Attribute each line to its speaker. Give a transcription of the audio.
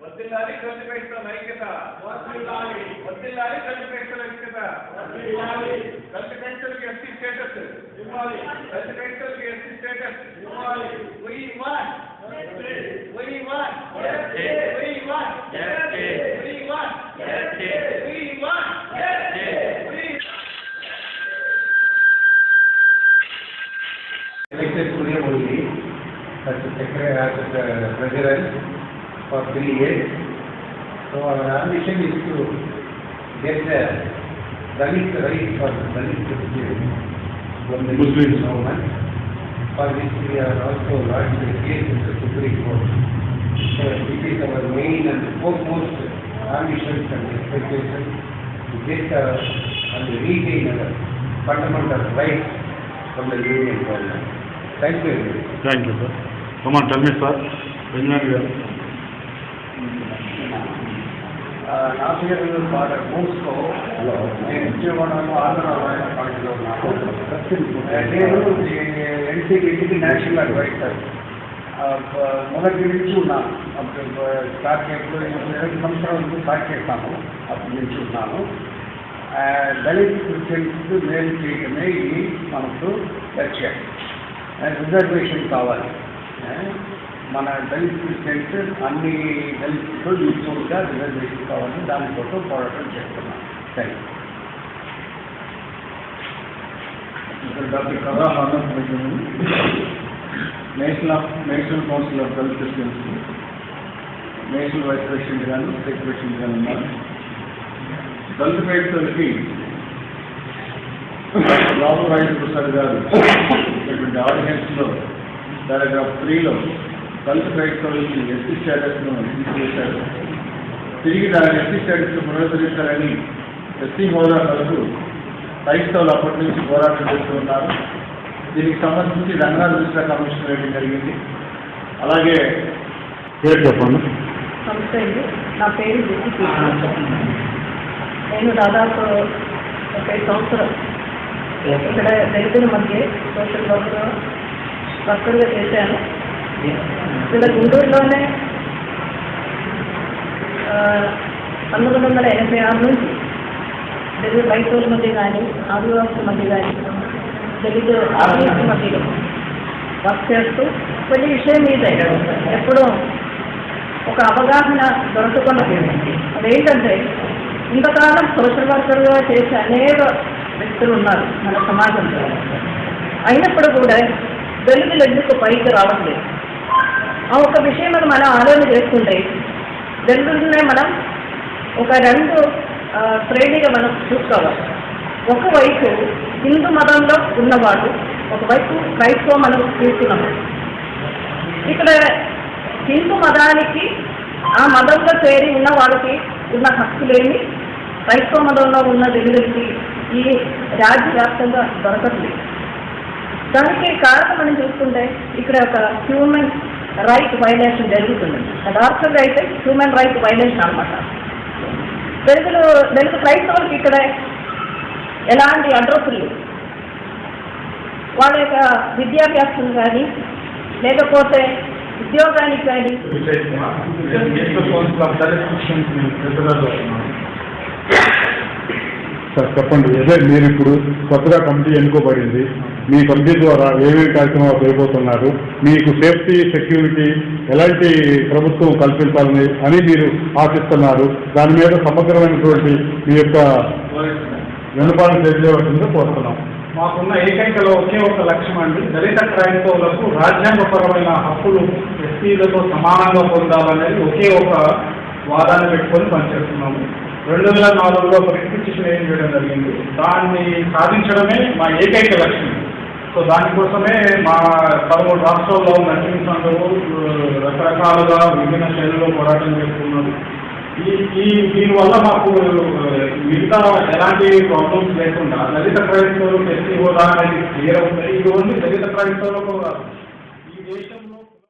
Speaker 1: వద్దిల్లాలి కలిపివేస్తున్న ఐక్యత వద్దిల్లాలి వద్దిల్లాలి కలిపివేస్తున్న ఐక్యత వద్దిల్లాలి కలిపివేస్తులకి SC status ఇవ్వాలి కలిపివేస్తులకి ఎస్సీ స్టేటస్ ఇవ్వాలి we
Speaker 2: want we want we want secretary, as the president for three years. So our ambition is to get the Dalit right for Dalit Muslims from the Muslim government. For which we are also lodged the case in the Supreme Court. So it is our main and foremost ambitions and expectations to get uh, and regain our fundamental rights from the Union government. Thank you. very much.
Speaker 3: Thank you sir come on tell me sir Venkayya garu
Speaker 2: నా పేరు father మూస్కో నేను విజయవాడలో ఆంధ్రరామాయణ కాలేజీలో ఉన్నాను నేను ఎన్సీబీకి national advisor మొదటి నుంచి ఉన్నాను అప్పుడు స్టార్ట్ ఎప్పుడు ఇరవై సంవత్సరాల నుంచి స్టార్ట్ చేస్తాను అప్పటి నుంచి ఉన్నాను ఆ, దళిత్ క్రిస్టియన్స్ మేలు చేయడమే ఇది మనకు లక్ష్యం రిజర్వేషన్ కావాలి ఆ, మన దళిత్ క్రిస్టియన్స్ అన్ని దళితులు ఈక్వల్గా రిజర్వేషన్ కావాలని దానికోసం పోరాటం చేస్తున్నాం.
Speaker 4: Thank you doctor Kara Anand national of national council of health students national vice president గాను స్టేట్ ప్రెసిడెంట్ గాను ఉన్నారు. దళిత పేదలకి బాబు రాజేంద్ర ప్రసాద్ గారు ఇటువంటి ఆడియన్స్లో పారాగ్రాఫ్ త్రీలో దళిత క్రైస్తవులకి ఎస్సీ స్టేటస్ను తీసివేశారు తిరిగి దాని ఎస్సీ స్టేటస్ను పునరుద్ధరించాలని ఎస్సీ హోదా కొరకు క్రైస్తవులు అప్పటి నుంచి పోరాటం చేస్తూ ఉన్నారు. దీనికి సంబంధించి రంగాల దృష్ట్యా కమిషన్ వేయడం జరిగింది. అలాగే
Speaker 3: పేరు చెప్పండి.
Speaker 5: నమస్తే అండి. నా పేరు నేను దాదాపు ఒక ఐదు సంవత్సరం ఇక్కడ దళితుల మధ్య సోషల్ వర్క్ వర్కర్గా చేశాను. ఇక్కడ గుంటూరులోనే పంతొమ్మిది వందల ఎనభై ఆరు నుంచి దళిత రైతుల మధ్య కానీ ఆదివాసుల మధ్య కానీ తెలుగు ఆదివాసుల మధ్య వర్క్ చేస్తూ ప్రతి విషయం మీద ఎప్పుడూ ఒక అవగాహన దొరకకుండా అదేంటంటే ఇంతకాలం సోషల్ వర్కర్గా చేసే అనేక వ్యక్తులు ఉన్నారు మన సమాజంలో. అయినప్పుడు కూడా వెలుగులు ఎందుకు పైకి రావట్లేదు ఆ ఒక విషయం మనం అలా ఆలోచన చేస్తుంటే వెలుగులనే మనం ఒక రెండు శ్రేణిగా మనం చూసుకోవాలి. ఒకవైపు హిందూ మతంలో ఉన్నవాడు ఒకవైపు క్రైస్తవ మనం తీసుకున్నాము ఇక్కడ హిందూ మతానికి ఆ మతంలో చేరి ఉన్న వాళ్ళకి ఉన్న హక్కులేమి క్రైస్తవ మతంలో ఉన్న తెలుగులకి ఈ రాజ్య వ్యాప్తంగా దొరకట్లేదు. దానికి కారణం మనం చూసుకుంటే ఇక్కడ ఒక హ్యూమన్ రైట్ వైలేషన్ జరుగుతుంది. యథార్థంగా అయితే హ్యూమన్ రైట్ వైలేషన్ అనమాట తెలుగులో తెలుగు క్రైస్తవులకి ఇక్కడ ఎలాంటి అడ్రస్లు వాళ్ళ యొక్క విద్యాభ్యాసం కానీ లేకపోతే ఉద్యోగానికి కానీ
Speaker 3: Vijay Kumar national council of Dalit Christians president అవుతున్నాను సార్ చెప్పండి. అదే మీరు ఇప్పుడు కొత్తగా కమిటీ ఎన్నుకోబడింది. మీ కమిటీ ద్వారా ఏమేమి కార్యక్రమాలు చేయబోతున్నారు? మీకు సేఫ్టీ సెక్యూరిటీ ఎలాంటి ప్రభుత్వం కల్పించాలని అని మీరు ఆశిస్తున్నారు. దాని మీద సమగ్రమైనటువంటి మీ యొక్క వెనుపాలను తెలియజేయవలసిందిగా కోరుతున్నాం.
Speaker 6: మాకున్న ఏకైకలో ఒకే ఒక లక్ష్యం అండి. దళిత క్రైస్తవులకు రాజ్యాంగపరమైన హక్కులు ఎస్సీలతో సమానంగా పొందాలనేది ఒకే ఒక వాదాన్ని పెట్టుకొని పనిచేస్తున్నాము. రెండు వేల నాలుగులో ఒక రిక్విజిషన్ ఏం చేయడం జరిగింది? దాన్ని సాధించడమే మా ఏకైక లక్ష్యం. సో దానికోసమే మా పదమూడు రాష్ట్రాల్లో నటించండు రకరకాలుగా విభిన్న శైలిలో పోరాటం చేస్తున్నారు. ఈ ఈ దీనివల్ల మాకు మిగతా ఎలాంటి ప్రాబ్లమ్స్ లేకుండా దళిత ప్రయత్నాలు ఎస్సీ హోదా అనేది క్లియర్ అవుతుంది ఇది ఓన్లీ దళిత క్రైస్తవులకు ఈ దేశం